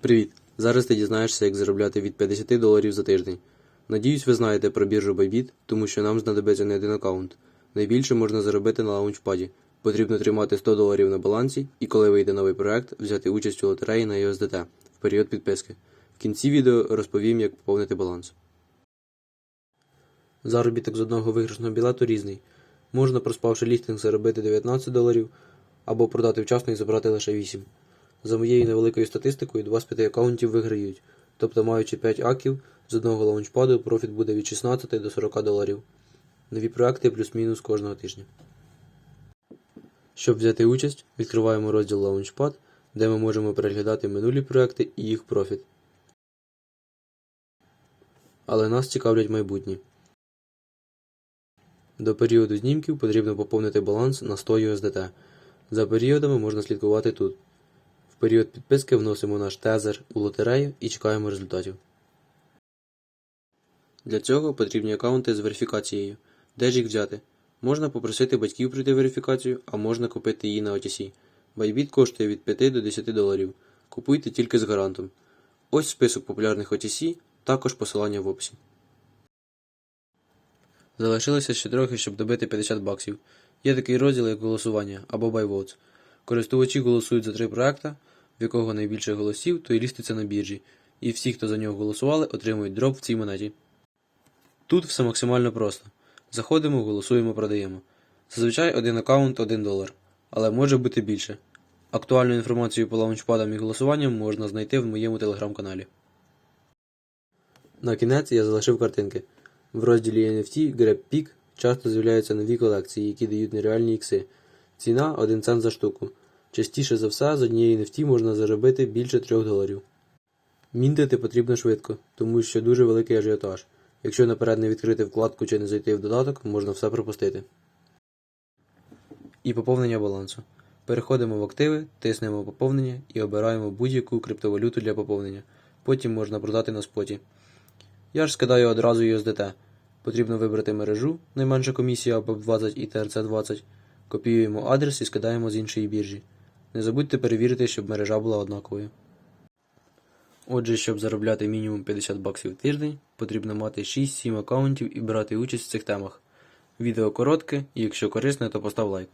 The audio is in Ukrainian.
Привіт! Зараз ти дізнаєшся, як заробляти від 50 доларів за тиждень. Надіюсь, ви знаєте про біржу Bybit, тому що нам знадобиться не один аккаунт. Найбільше можна заробити на лаунчпаді. Потрібно тримати 100 доларів на балансі і коли вийде новий проект, взяти участь у лотереї на USDT в період підписки. В кінці відео розповім, як поповнити баланс. Заробіток з одного виграшного білету різний. Можна, проспавши лістинг, заробити 19 доларів або продати вчасно і забрати лише 8. За моєю невеликою статистикою, 2 з 5 аккаунтів виграють, тобто маючи 5 аків, з одного лаунчпаду профіт буде від 16 до 40 доларів. Нові проекти плюс-мінус кожного тижня. Щоб взяти участь, відкриваємо розділ Launchpad, де ми можемо переглядати минулі проекти і їх профіт. Але нас цікавлять майбутні. До періоду знімків потрібно поповнити баланс на 100 USDT. За періодами можна слідкувати тут. Період підписки вносимо наш тезер у лотерею і чекаємо результатів. Для цього потрібні аккаунти з верифікацією. Де ж їх взяти? Можна попросити батьків пройти верифікацію, а можна купити її на OTC. Bybit коштує від 5 до 10 доларів. Купуйте тільки з гарантом. Ось список популярних OTC, також посилання в описі. Залишилося ще трохи, щоб добити 50 баксів. Є такий розділ, як голосування або Votes. Користувачі голосують за три проекта, в якого найбільше голосів, той ліститься на біржі, і всі, хто за нього голосували, отримують дроп в цій монеті. Тут все максимально просто. Заходимо, голосуємо, продаємо. Зазвичай один аккаунт 1 долар, але може бути більше. Актуальну інформацію по лаунчпадам і голосуванням можна знайти в моєму телеграм-каналі. На кінець я залишив картинки. В розділі NFT Grab Peak часто з'являються нові колекції, які дають нереальні ікси. Ціна 1 цент за штуку. Частіше за все, з однієї NFT можна заробити більше 3 доларів. Мінтити потрібно швидко, тому що дуже великий ажіотаж. Якщо наперед не відкрити вкладку чи не зайти в додаток, можна все пропустити. І поповнення балансу. Переходимо в активи, тиснемо поповнення і обираємо будь-яку криптовалюту для поповнення. Потім можна продати на споті. Я ж скидаю одразу USDT. Потрібно вибрати мережу, найменша комісія або 20 і TRC20. Копіюємо адрес і скидаємо з іншої біржі. Не забудьте перевірити, щоб мережа була однаковою. Отже, щоб заробляти мінімум 50 баксів в тиждень, потрібно мати 6-7 аккаунтів і брати участь в цих темах. Відео коротке, і якщо корисне, то постав лайк.